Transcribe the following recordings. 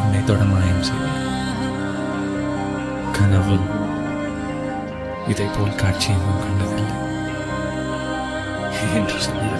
அன்னைத்தோட மாயம் செய்வேன் கனவு இதை போல் காட்சி எங்கும் கண்டதில்லை என்று சொல்லி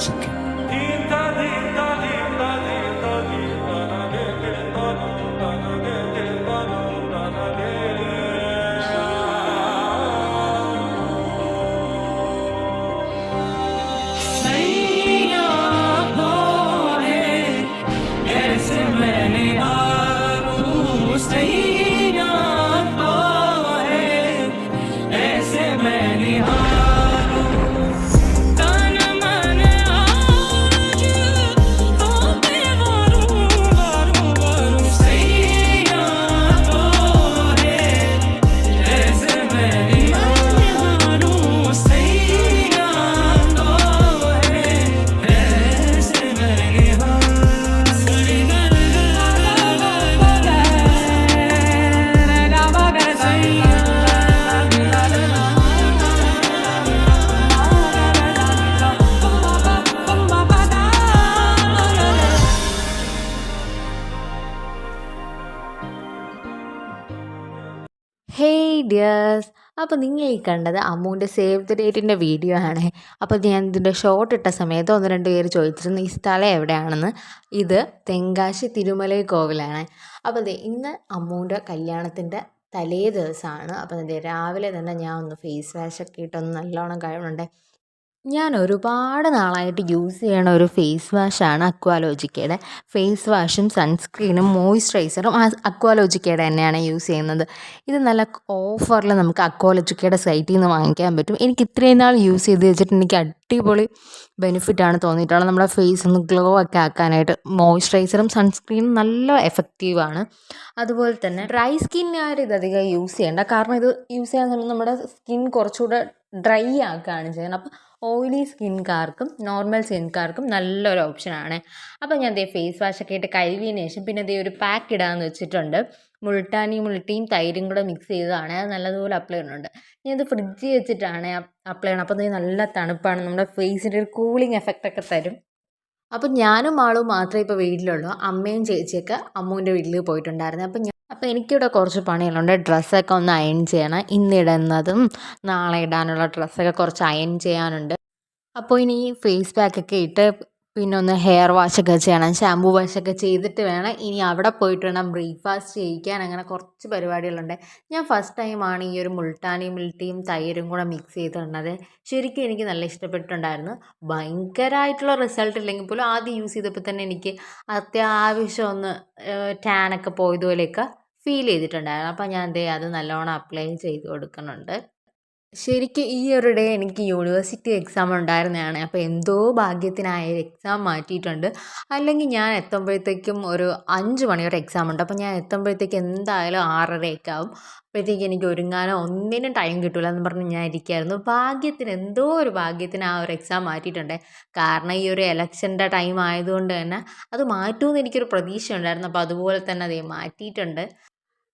ഡിയേഴ്സ് അപ്പോൾ നിങ്ങൾ ഈ കണ്ടത് അമ്മുവിന്റെ സേവ് ദ ഡേറ്റിന്റെ വീഡിയോ ആണ്. അപ്പോൾ ഞാൻ ഇതിന്റെ ഷോർട്ട് ഇട്ട സമയത്ത് ഒന്ന് രണ്ട് പേര് ചോദിച്ചിരുന്നു ഈ സ്ഥലം എവിടെയാണെന്ന്? ഇത് തെങ്കാശി തിരുമല കോവിലാണ്. അപ്പോൾ അതെ ഇന്ന് അമ്മുവിന്റെ കല്യാണത്തിന്റെ തലേ ദിവസമാണ് അപ്പോൾ അതെ രാവിലെ തന്നെ ഞാൻ ഒന്ന് ഫേസ് വാഷൊക്കെ ഇട്ടൊന്ന് നല്ലോണം കഴിവുണ്ട് ഞാൻ ഒരുപാട് നാളായിട്ട് യൂസ് ചെയ്യണ ഒരു ഫേസ് വാഷാണ് അക്വാലോജിക്കയുടെ. ഫേസ് വാഷും സൺസ്ക്രീനും മോയ്സ്ചറൈസറും അക്വാലോജിക്കയുടെ തന്നെയാണ് യൂസ് ചെയ്യുന്നത്. ഇത് നല്ല ഓഫറിൽ നമുക്ക് അക്വാലോജിക്കയുടെ സൈറ്റിൽ നിന്ന് വാങ്ങിക്കാൻ പറ്റും. എനിക്ക് ഇത്രയും നാൾ യൂസ് ചെയ്ത് വെച്ചിട്ട് എനിക്ക് അടിപൊളി ബെനിഫിറ്റാണ് തോന്നിയിട്ടുള്ളത്. നമ്മുടെ ഫേസ് ഒന്ന് ഗ്ലോ ഒക്കെ ആക്കാനായിട്ട് മോയ്സ്ചറൈസറും സൺസ്ക്രീനും നല്ല എഫക്റ്റീവാണ് അതുപോലെ തന്നെ ഡ്രൈ സ്കിന്നുകാർ ഇതധികം യൂസ് ചെയ്യേണ്ട. കാരണം ഇത് യൂസ് ചെയ്യാൻ സമയത്ത് നമ്മുടെ സ്കിൻ കുറച്ചുകൂടെ ഡ്രൈ ആക്കുകയാണ് ചെയ്യുന്നത്. അപ്പോൾ ഓയിലി സ്കിൻകാർക്കും നോർമൽ സ്കിൻകാർക്കും നല്ലൊരു ഓപ്ഷനാണ്. അപ്പോൾ ഞാൻ ദേ ഫേസ് വാഷൊക്കെ ഇട്ട് കഴുകിയതിന് ശേഷം പിന്നെ ദേ ഒരു പാക്ക് ഇടാമെന്ന് വെച്ചിട്ടുണ്ട്. മുൾട്ടാനി മുൾട്ടിയും തൈരും കൂടെ മിക്സ് ചെയ്തതാണ്. അത് നല്ലതുപോലെ അപ്ലൈ ചെയ്യുന്നുണ്ട്. ഞാൻ ഇത് ഫ്രിഡ്ജിൽ വെച്ചിട്ടാണ് അപ്ലൈ ചെയ്യണം അപ്പോൾ നല്ല തണുപ്പാണ്. നമ്മുടെ ഫേസിന്റെ ഒരു കൂളിംഗ് എഫക്റ്റ് ഒക്കെ തരും. അപ്പം ഞാനും ആളും മാത്രമേ ഇപ്പോൾ വീട്ടിലുള്ളൂ. അമ്മയും ചേച്ചിയൊക്കെ അമ്മുവിന്റെ വീട്ടിൽ പോയിട്ടുണ്ടായിരുന്നു. അപ്പം അപ്പോൾ എനിക്കിവിടെ കുറച്ച് പണികളുണ്ട്. ഡ്രസ്സൊക്കെ ഒന്ന് അയൺ ചെയ്യണം. ഇന്നിടുന്നതും നാളെ ഇടാനുള്ള ഡ്രസ്സൊക്കെ കുറച്ച് അയൺ ചെയ്യാനുണ്ട്. അപ്പോൾ ഇനി ഫേസ് പാക്കൊക്കെ ഇട്ട് പിന്നെ ഒന്ന് ഹെയർ വാഷൊക്കെ ചെയ്യണം. ഷാമ്പൂ വാഷൊക്കെ ചെയ്തിട്ട് വേണം ഇനി അവിടെ പോയിട്ട് വേണം ബ്രേക്ക്ഫാസ്റ്റ് ചെയ്യിക്കാൻ. അങ്ങനെ കുറച്ച് പരിപാടികളുണ്ട്. ഞാൻ ഫസ്റ്റ് ടൈമാണ് ഈ ഒരു മുൾട്ടാനി മിൽട്ടിയും തൈരും കൂടെ മിക്സ് ചെയ്തിട്ടുള്ളത് ശരിക്കും എനിക്ക് നല്ല ഇഷ്ടപ്പെട്ടിട്ടുണ്ടായിരുന്നു. ഭയങ്കരമായിട്ടുള്ള റിസൾട്ട് ഇല്ലെങ്കിൽ പോലും ആദ്യം യൂസ് ചെയ്തപ്പോൾ തന്നെ എനിക്ക് അത്യാവശ്യം ഒന്ന് ടാനൊക്കെ പോയതുപോലെയൊക്കെ ഫീൽ ചെയ്തിട്ടുണ്ടായിരുന്നു. അപ്പോൾ ഞാൻ ദേ അത് നല്ലോണം അപ്ലൈ ചെയ്ത് കൊടുക്കുന്നുണ്ട്. ശരിക്കും ഈ ഒരു ഡേ എനിക്ക് യൂണിവേഴ്സിറ്റി എക്സാം ഉണ്ടായിരുന്നതാണ്. അപ്പോൾ എന്തോ ഭാഗ്യത്തിനായ എക്സാം മാറ്റിയിട്ടുണ്ട്. അല്ലെങ്കിൽ ഞാൻ എത്തുമ്പോഴത്തേക്കും ഒരു അഞ്ച് മണിയൊരു എക്സാം ഉണ്ട്. അപ്പോൾ ഞാൻ എത്തുമ്പോഴത്തേക്ക് എന്തായാലും ആറരയൊക്കെ ആവും. അപ്പോഴത്തേക്ക് എനിക്ക് ഒരുങ്ങാനോ ഒന്നിനും ടൈം കിട്ടില്ല എന്ന് പറഞ്ഞ് ഞാൻ ഇരിക്കുകയായിരുന്നു ഭാഗ്യത്തിന് എന്തോ ഒരു ഭാഗ്യത്തിന് ആ ഒരു എക്സാം മാറ്റിയിട്ടുണ്ട്. കാരണം ഈ ഒരു എലക്ഷന്റെ ടൈം ആയതുകൊണ്ട് തന്നെ അത് മാറ്റുമെന്ന് എനിക്കൊരു പ്രതീക്ഷ ഉണ്ടായിരുന്നു അപ്പോൾ അതുപോലെ തന്നെ അതേ മാറ്റിയിട്ടുണ്ട്.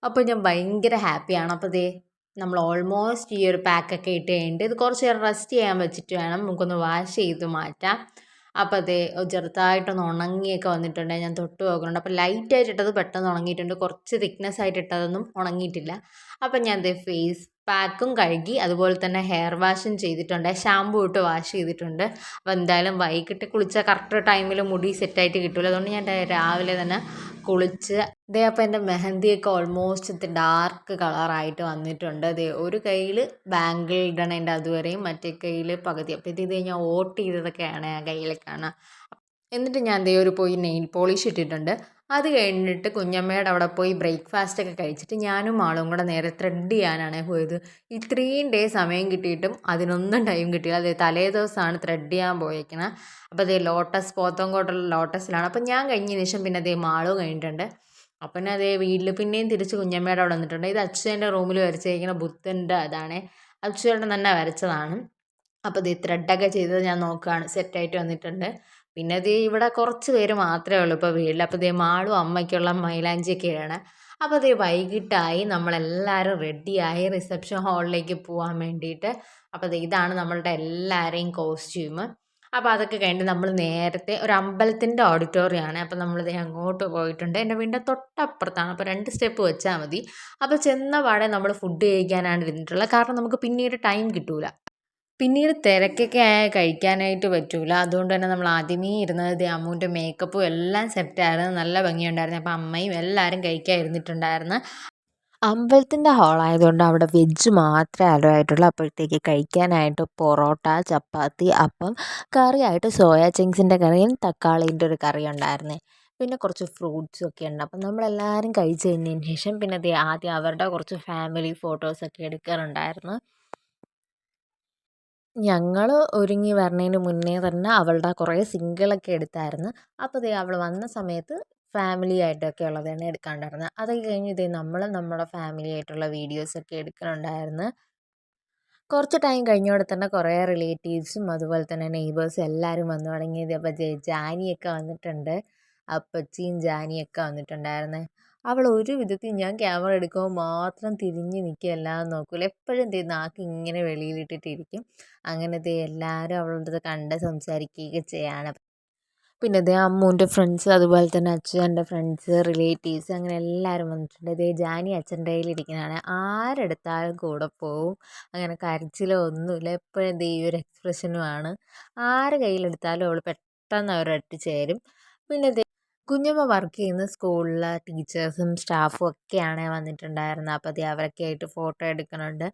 അപ്പോൾ ഞാൻ ഭയങ്കര ഹാപ്പിയാണ് അപ്പോൾ ദേ നമ്മൾ ഓൾമോസ്റ്റ് ഈ ഒരു പാക്കൊക്കെ ഇട്ട് കഴിഞ്ഞിട്ട് ഇത് കുറച്ച് നേരം റെസ്റ്റ് ചെയ്യാൻ വെച്ചിട്ട് വേണം നമുക്കൊന്ന് വാഷ് ചെയ്ത് മാറ്റാം. അപ്പോൾ അതേ ചെറുതായിട്ടൊന്ന് ഉണങ്ങിയൊക്കെ വന്നിട്ടുണ്ട് ഞാൻ തൊട്ട് നോക്കുന്നുണ്ട്. അപ്പോൾ ലൈറ്റായിട്ട് ഇട്ടത് പെട്ടെന്ന് ഉണങ്ങിയിട്ടുണ്ട്. കുറച്ച് തിക്നെസ് ആയിട്ട് ഇട്ടതൊന്നും ഉണങ്ങിയിട്ടില്ല. അപ്പോൾ ഞാൻ ദേ ഫേസ് പാക്കും കഴുകി അതുപോലെ തന്നെ ഹെയർ വാഷും ചെയ്തിട്ടുണ്ട്. ഷാമ്പൂ ഇട്ട് വാഷ് ചെയ്തിട്ടുണ്ട്. അപ്പോൾ എന്തായാലും വൈകിട്ട് കുളിച്ചാൽ കറക്റ്റ് ടൈമിൽ മുടി സെറ്റായിട്ട് കിട്ടില്ല അതുകൊണ്ട് ഞാൻ രാവിലെ തന്നെ കുളിച്ച് ദേ അപ്പം എന്റെ മെഹന്തിയൊക്കെ ഓൾമോസ്റ്റ് ഡാർക്ക് കളറായിട്ട് വന്നിട്ടുണ്ട്. ദേ ഒരു കയ്യിൽ ബാങ്കിൾ ഇടണതിന്റെ അതുവരെയും മറ്റേ കയ്യിൽ പകുതി. അപ്പോൾ ഇത് കഴിഞ്ഞാൽ ഓട്ട് ചെയ്തതൊക്കെയാണ് ആ കയ്യിൽ കാണാം എന്നിട്ട് ഞാൻ ദേ ഒരു പോയി നെയിൽ പോളിഷ് ഇട്ടിട്ടുണ്ട്. അത് കഴിഞ്ഞിട്ട് കുഞ്ഞമ്മയുടെ അവിടെ പോയി ബ്രേക്ക്ഫാസ്റ്റ് ഒക്കെ കഴിച്ചിട്ട് ഞാനും ആളും കൂടെ നേരെ ത്രെഡ് ചെയ്യാനാണ് പോയത്. ഇത്രയും ഡേ സമയം കിട്ടിയിട്ടും അതിനൊന്നും ടൈം കിട്ടിയില്ല. അതെ തലേ ദിവസമാണ് ത്രെഡ് ചെയ്യാൻ പോയേക്കുന്നത് അപ്പോൾ അതേ ലോട്ടസ് പോത്തങ്കോട്ടുള്ള ലോട്ടസിലാണ് അപ്പോൾ ഞാൻ കഴിഞ്ഞ നിമിഷം പിന്നെ അതേ മാളും കഴിഞ്ഞിട്ടുണ്ട്. അപ്പം അതേ വീട്ടിൽ പിന്നെയും തിരിച്ച് കുഞ്ഞമ്മയുടെ അവിടെ വന്നിട്ടുണ്ട്. ഇത് അച്ഛന്റെ റൂമിൽ വരച്ചേക്കുന്ന ബുദ്ധന്റെ അതാണ്. അച്ഛന്റെ തന്നെ വരച്ചതാണ്. അപ്പോൾ ഇത് ത്രെഡൊക്കെ ചെയ്തത് ഞാൻ നോക്കുകയാണ് സെറ്റായിട്ട് വന്നിട്ടുണ്ട്. പിന്നെ ഇത് ഇവിടെ കുറച്ച് പേര് മാത്രമേ ഉള്ളൂ ഇപ്പോൾ വീട്ടിൽ അപ്പോൾ ഇതേ മാളും അമ്മയ്ക്കുള്ള മൈലാഞ്ചിയൊക്കെ ഇടണം അപ്പോൾ ദേ വൈകിട്ടായി നമ്മളെല്ലാവരും റെഡിയായി റിസപ്ഷൻ ഹാളിലേക്ക് പോകാൻ വേണ്ടിയിട്ട്. അപ്പോൾ ദേ ഇതാണ് നമ്മളുടെ എല്ലാവരെയും കോസ്റ്റ്യൂം അപ്പോൾ അതൊക്കെ കഴിഞ്ഞിട്ട് നമ്മൾ നേരത്തെ ഒരു അമ്പലത്തിന്റെ ഓഡിറ്റോറിയമാണ്. അപ്പോൾ നമ്മളിത് അങ്ങോട്ട് പോയിട്ടുണ്ട്. എന്റെ വീടിന്റെ തൊട്ടപ്പുറത്താണ്. അപ്പോൾ രണ്ട് സ്റ്റെപ്പ് വെച്ചാൽ മതി. അപ്പോൾ ചെന്ന പാടെ നമ്മൾ ഫുഡ് കഴിക്കാനാണ് ഇരുന്നിട്ടുള്ളത്. കാരണം നമുക്ക് പിന്നീട് ടൈം കിട്ടൂല. പിന്നീട് തിരക്കൊക്കെ ആയ കഴിക്കാനായിട്ട് പറ്റൂല. അതുകൊണ്ട് തന്നെ നമ്മൾ ആദ്യമേ ഇരുന്നത് ദേ അമ്മുവിന്റെ മേക്കപ്പും എല്ലാം സെറ്റായിരുന്നു നല്ല ഭംഗിയുണ്ടായിരുന്നു. അപ്പോൾ അമ്മയും എല്ലാവരും കഴിക്കാൻ ഇരുന്നിട്ടുണ്ടായിരുന്നു. അമ്പലത്തിന്റെ ഹാളായതുകൊണ്ട് അവിടെ വെജ് മാത്രമേ അലോ ആയിട്ടുള്ളൂ. അപ്പോഴത്തേക്ക് കഴിക്കാനായിട്ട് പൊറോട്ട ചപ്പാത്തി അപ്പം കറിയായിട്ട് സോയാ ചിങ്സിന്റെ കറിയും തക്കാളീന്റെ ഒരു കറി ഉണ്ടായിരുന്നേ. പിന്നെ കുറച്ച് ഫ്രൂട്ട്സും ഒക്കെ ഉണ്ട്. അപ്പം നമ്മളെല്ലാവരും കഴിച്ച് കഴിഞ്ഞതിന് ശേഷം പിന്നെ ആദ്യം അവരുടെ കുറച്ച് ഫാമിലി ഫോട്ടോസൊക്കെ എടുക്കാറുണ്ടായിരുന്നു. ഞങ്ങൾ ഒരുങ്ങി വരണതിന് മുന്നേ തന്നെ അവളുടെ കുറേ സിങ്കിളൊക്കെ എടുത്തായിരുന്നു. അപ്പോൾ ദേ അവൾ വന്ന സമയത്ത് ഫാമിലി ആയിട്ടൊക്കെ ഉള്ളതാണ് എടുക്കാണ്ടായിരുന്നത് അതൊക്കെ കഴിഞ്ഞ് ഇതേ നമ്മൾ നമ്മുടെ ഫാമിലി ആയിട്ടുള്ള വീഡിയോസൊക്കെ എടുക്കുന്നുണ്ടായിരുന്നു കുറച്ച് ടൈം കഴിഞ്ഞോടെ തന്നെ കുറേ റിലേറ്റീവ്സും അതുപോലെ തന്നെ നെയ്ബേഴ്സും എല്ലാവരും വന്നു തുടങ്ങിയത്. അപ്പോൾ ജാനിയൊക്കെ വന്നിട്ടുണ്ട്. അപ്പച്ചിയും ജാനിയൊക്കെ വന്നിട്ടുണ്ടായിരുന്നേ. അവൾ ഒരു വിധത്തിൽ ഞാൻ ക്യാമറ എടുക്കുമ്പോൾ മാത്രം തിരിഞ്ഞ് നിൽക്കുക അല്ലാതെ നോക്കില്ല എപ്പോഴും ദേ നാക്ക് ഇങ്ങനെ വെളിയിലിട്ടിട്ടിരിക്കും. അങ്ങനെ ദേ എല്ലാവരും അവളുടെ അടുത്ത് കണ്ട് സംസാരിക്കുകയൊക്കെ ചെയ്യാണ്. പിന്നെ ദേ അമ്മൂന്റെ ഫ്രണ്ട്സ് അതുപോലെ തന്നെ അച്ഛന്റെ ഫ്രണ്ട്സ് റിലേറ്റീവ്സ് അങ്ങനെ എല്ലാവരും വന്നിട്ടുണ്ട്. ദേ ജാനി അച്ഛന്റെ കയ്യിലിരിക്കുന്നതാണ് ആരെടുത്താലും കൂടെ പോവും. അങ്ങനെ കരച്ചിലോ ഒന്നുമില്ല. എപ്പോഴും ദേ ഈ ഒരു എക്സ്പ്രഷനുമാണ് ആരെ കയ്യിലെടുത്താലും അവൾ പെട്ടെന്ന് അവരോട് ചേരും. പിന്നെ കുഞ്ഞമ്മ വർക്ക് ചെയ്യുന്ന സ്കൂളിലെ ടീച്ചേഴ്സും സ്റ്റാഫും ഒക്കെയാണ് വന്നിട്ടുണ്ടായിരുന്നത്. അപ്പോൾ ദേ അവരൊക്കെ ആയിട്ട് ഫോട്ടോ എടുക്കുന്നുണ്ട്.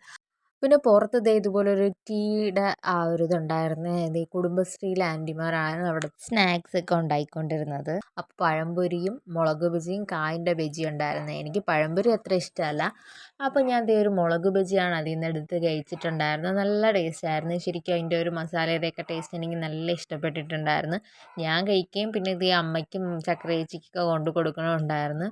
പിന്നെ പുറത്ത് ദേ ഇതുപോലൊരു ടീയുടെ ആ ഒരു ഇതുണ്ടായിരുന്നു. ദേ കുടുംബശ്രീയിലെ ആന്റിമാരാണ് അവിടെ സ്നാക്സ് ഒക്കെ ഉണ്ടായിക്കൊണ്ടിരുന്നത്. അപ്പോൾ പഴംപൊരിയും മുളക് ബജിയും കായിന്റെ ബജിയും ഉണ്ടായിരുന്നു എനിക്ക് പഴംപൊരി അത്ര ഇഷ്ടമല്ല. അപ്പോൾ ഞാൻ ദേ ഒരു മുളക് ബജിയാണ് അതിൽ നിന്ന് എടുത്ത് കഴിച്ചിട്ടുണ്ടായിരുന്നു. നല്ല ടേസ്റ്റ് ആയിരുന്നു. ശരിക്കും അതിന്റെ ഒരു മസാലയുടെയൊക്കെ ടേസ്റ്റ് എനിക്ക് നല്ല ഇഷ്ടപ്പെട്ടിട്ടുണ്ടായിരുന്നു. ഞാൻ കഴിക്കുകയും പിന്നെ ഇത് അമ്മയ്ക്കും ചക്രേച്ചിക്കൊക്കെ കൊണ്ട് കൊടുക്കണമുണ്ടായിരുന്നു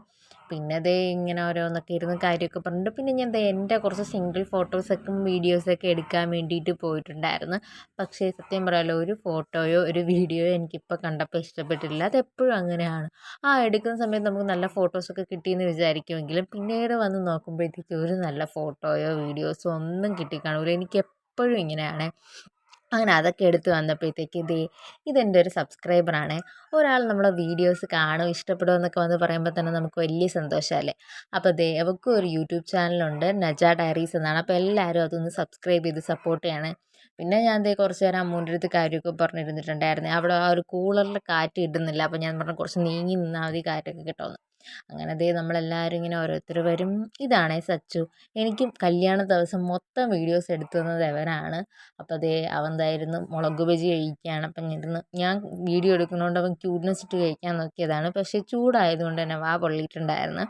പിന്നെ ദേ ഇങ്ങനെ ഓരോന്നൊക്കെ ഇരുന്ന് കാര്യമൊക്കെ പറഞ്ഞിട്ട് പിന്നെ ഞാൻ ദേ എന്റെ കുറച്ച് സിംഗിൾ ഫോട്ടോസൊക്കെ വീഡിയോസൊക്കെ എടുക്കാൻ വേണ്ടിയിട്ട് പോയിട്ടുണ്ടായിരുന്നു. പക്ഷേ സത്യം പറയാമല്ലോ ഒരു ഫോട്ടോയോ ഒരു വീഡിയോയോ എനിക്കിപ്പോൾ കണ്ടപ്പോൾ ഇഷ്ടപ്പെട്ടില്ല അതെപ്പോഴും അങ്ങനെയാണ്. ആ എടുക്കുന്ന സമയത്ത് നമുക്ക് നല്ല ഫോട്ടോസൊക്കെ കിട്ടിയെന്ന് വിചാരിക്കുമെങ്കിലും പിന്നീട് വന്ന് നോക്കുമ്പോഴത്തേക്ക് ഒരു നല്ല ഫോട്ടോയോ വീഡിയോസോ ഒന്നും കിട്ടിക്കാണൂല. എനിക്ക് എപ്പോഴും ഇങ്ങനെയാണ്. അങ്ങനെ അതൊക്കെ എടുത്ത് വന്നപ്പോഴത്തേക്ക് ദേ ഇതെന്റെ ഒരു സബ്സ്ക്രൈബറാണ്. ഒരാൾ നമ്മളെ വീഡിയോസ് കാണും ഇഷ്ടപ്പെടും എന്നൊക്കെ വന്ന് പറയുമ്പോൾ തന്നെ നമുക്ക് വലിയ സന്തോഷമല്ലേ? അപ്പോൾ ദേ അവൾക്കും ഒരു യൂട്യൂബ് ചാനലുണ്ട് നജ ഡയറീസ് എന്നാണ്. അപ്പോൾ എല്ലാവരും അതൊന്ന് സബ്സ്ക്രൈബ് ചെയ്ത് സപ്പോർട്ട് ചെയ്യണേ. പിന്നെ ഞാൻ ദേ കുറച്ച് നേരം അമ്മൂന്റെ അടുത്ത് കാര്യമൊക്കെ പറഞ്ഞിരുന്നിട്ടുണ്ടായിരുന്നു. അവിടെ ആ ഒരു കൂളറിൽ കാറ്റ് കിട്ടുന്നില്ല. അപ്പോൾ ഞാൻ പറഞ്ഞു കുറച്ച് നീങ്ങി നിന്നാൽ മതി കാറ്റൊക്കെ കിട്ടുമെന്ന് അങ്ങനെ ദേ നമ്മളെല്ലാവരും ഇങ്ങനെ ഓരോരുത്തർ വരും. ഇതാണേ സച്ചു. എനിക്കും കല്യാണ ദിവസം മൊത്തം വീഡിയോസ് എടുത്തു തന്നത് അവനാണ്. അപ്പോൾ അതേ അവൻ എന്തായിരുന്നു മുളക് ബജി കഴിക്കുകയാണ് അപ്പം ഇരുന്ന് ഞാൻ വീഡിയോ എടുക്കുന്നതുകൊണ്ട് അവൻ ക്യൂട്ട്നെസ് ഇട്ട് കഴിക്കാൻ നോക്കിയതാണ്. പക്ഷേ ചൂടായതുകൊണ്ട് തന്നെ വാ പൊള്ളിയിട്ടുണ്ടായിരുന്നു.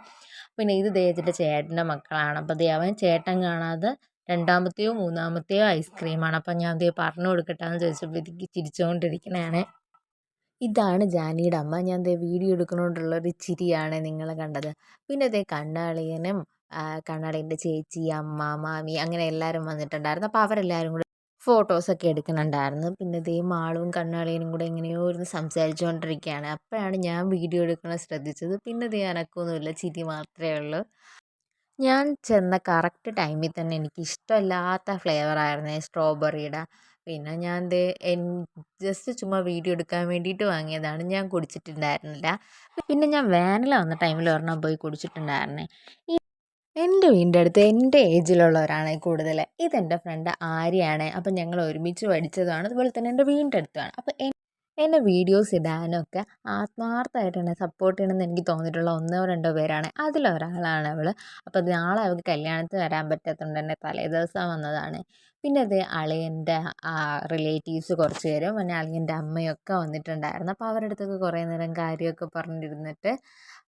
പിന്നെ ഇത് ദേഹത്തിന്റെ ചേട്ടന്റെ മക്കളാണ്. അപ്പോൾ ദേ അവൻ ചേട്ടൻ കാണാതെ രണ്ടാമത്തെയോ മൂന്നാമത്തെയോ ഐസ്ക്രീമാണ്. അപ്പം ഞാൻ ദേ പറഞ്ഞു കൊടുക്കട്ടെ എന്ന് ചോദിച്ചപ്പോഴത്തേക്ക് ചിരിച്ചുകൊണ്ടിരിക്കണതാണ് ഇതാണ് ജാനിയുടെ അമ്മ. ഞാൻ ദേ വീഡിയോ എടുക്കുന്നതുകൊണ്ടുള്ളൊരു ചിരിയാണ് നിങ്ങൾ കണ്ടത്. പിന്നെ ദേ കണ്ണാളിയനും കണ്ണാളിന്റെ ചേച്ചി അമ്മ മാമി അങ്ങനെ എല്ലാവരും വന്നിട്ടുണ്ടായിരുന്നു. അപ്പോൾ അവരെല്ലാവരും കൂടെ ഫോട്ടോസൊക്കെ എടുക്കുന്നുണ്ടായിരുന്നു. പിന്നെ ദേ മാളും കണ്ണാളിയനും കൂടെ എങ്ങനെയോ ഇരുന്ന് സംസാരിച്ചുകൊണ്ടിരിക്കുകയാണ്. അപ്പോഴാണ് ഞാൻ വീഡിയോ എടുക്കുന്നത് ശ്രദ്ധിച്ചത്. പിന്നെ ദേ അനക്കൊന്നുമില്ല ചിരി മാത്രമേ ഉള്ളൂ. ഞാൻ ചെന്ന കറക്റ്റ് ടൈമിൽ തന്നെ എനിക്ക് ഇഷ്ടമില്ലാത്ത ഫ്ലേവറായിരുന്നേ സ്ട്രോബെറിയുടെ. പിന്നെ ഞാൻ ദേ ജസ്റ്റ് ചുമ്മാ വീഡിയോ എടുക്കാൻ വേണ്ടിയിട്ട് വാങ്ങിയതാണ്. ഞാൻ കുടിച്ചിട്ടുണ്ടായിരുന്നില്ല. പിന്നെ ഞാൻ വാനില വന്ന ടൈമിൽ ഒരെണ്ണം പോയി കുടിച്ചിട്ടുണ്ടായിരുന്നേ. എന്റെ വീടിന്റെ അടുത്ത് എന്റെ ഏജിലുള്ളവരാണ് കൂടുതൽ. ഇതെന്റെ ഫ്രണ്ട് ആര്യയാണ്. അപ്പം ഞങ്ങൾ ഒരുമിച്ച് പഠിച്ചതാണ് അതുപോലെ തന്നെ എന്റെ വീടിന്റെ അടുത്താണ് അപ്പം എന്നെ വീഡിയോസ് ഇടാനൊക്കെ ആത്മാർത്ഥമായിട്ട് എന്നെ സപ്പോർട്ട് ചെയ്യണമെന്ന് എനിക്ക് തോന്നിയിട്ടുള്ള ഒന്നോ രണ്ടോ പേരാണ്. അതിലൊരാളാണ് അവൾ അപ്പോൾ നാളെ അവൾക്ക് കല്യാണത്തിന് വരാൻ പറ്റാത്തതുകൊണ്ട് തന്നെ തലേ ദിവസം വന്നതാണ്. പിന്നെ അത് അളിയന്റെ റിലേറ്റീവ്സ് കുറച്ച് പേരും പിന്നെ അളിയന്റെ അമ്മയൊക്കെ വന്നിട്ടുണ്ടായിരുന്നു. അപ്പോൾ അവരുടെ അടുത്തൊക്കെ കുറേ നേരം കാര്യമൊക്കെ പറഞ്ഞിരുന്നിട്ട്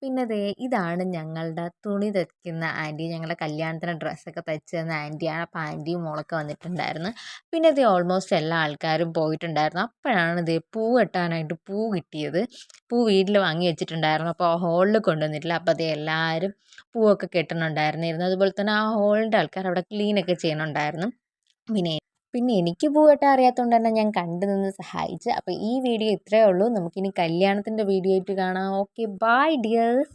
പിന്നെ ദേ ഇതാണ് ഞങ്ങളുടെ തുണി തയ്ക്കുന്ന ആന്റി ഞങ്ങളുടെ കല്യാണത്തിന് ഡ്രസ്സൊക്കെ തയ്ച്ച് തന്ന ആന്റിയാണ്. അപ്പോൾ ആന്റിയും മോളൊക്കെ വന്നിട്ടുണ്ടായിരുന്നു. പിന്നെ ദേ ഓൾമോസ്റ്റ് എല്ലാ ആൾക്കാരും പോയിട്ടുണ്ടായിരുന്നു. അപ്പോഴാണ് ദേ പൂ കെട്ടാനായിട്ട് പൂ കിട്ടിയത്. പൂ വീട്ടിൽ വാങ്ങി വെച്ചിട്ടുണ്ടായിരുന്നു. അപ്പോൾ ഹോളിൽ കൊണ്ടുവന്നിട്ടില്ല. അപ്പോൾ ദേ എല്ലാവരും പൂവൊക്കെ കെട്ടണുണ്ടായിരുന്നിരുന്നു അതുപോലെ തന്നെ ആ ഹോളിന്റെ ആൾക്കാർ അവിടെ ക്ലീനൊക്കെ ചെയ്യുന്നുണ്ടായിരുന്നു പിന്നെ പിന്നെ എനിക്ക് പൂ കെട്ടാൻ അറിയാത്തതുകൊണ്ട് തന്നെ ഞാൻ കണ്ടു നിന്ന് സഹായിച്ചു. അപ്പോൾ ഈ വീഡിയോ ഇത്രയേ ഉള്ളൂ. നമുക്കിനി കല്യാണത്തിന്റെ വീഡിയോ ആയിട്ട് കാണാം. Okay bye dears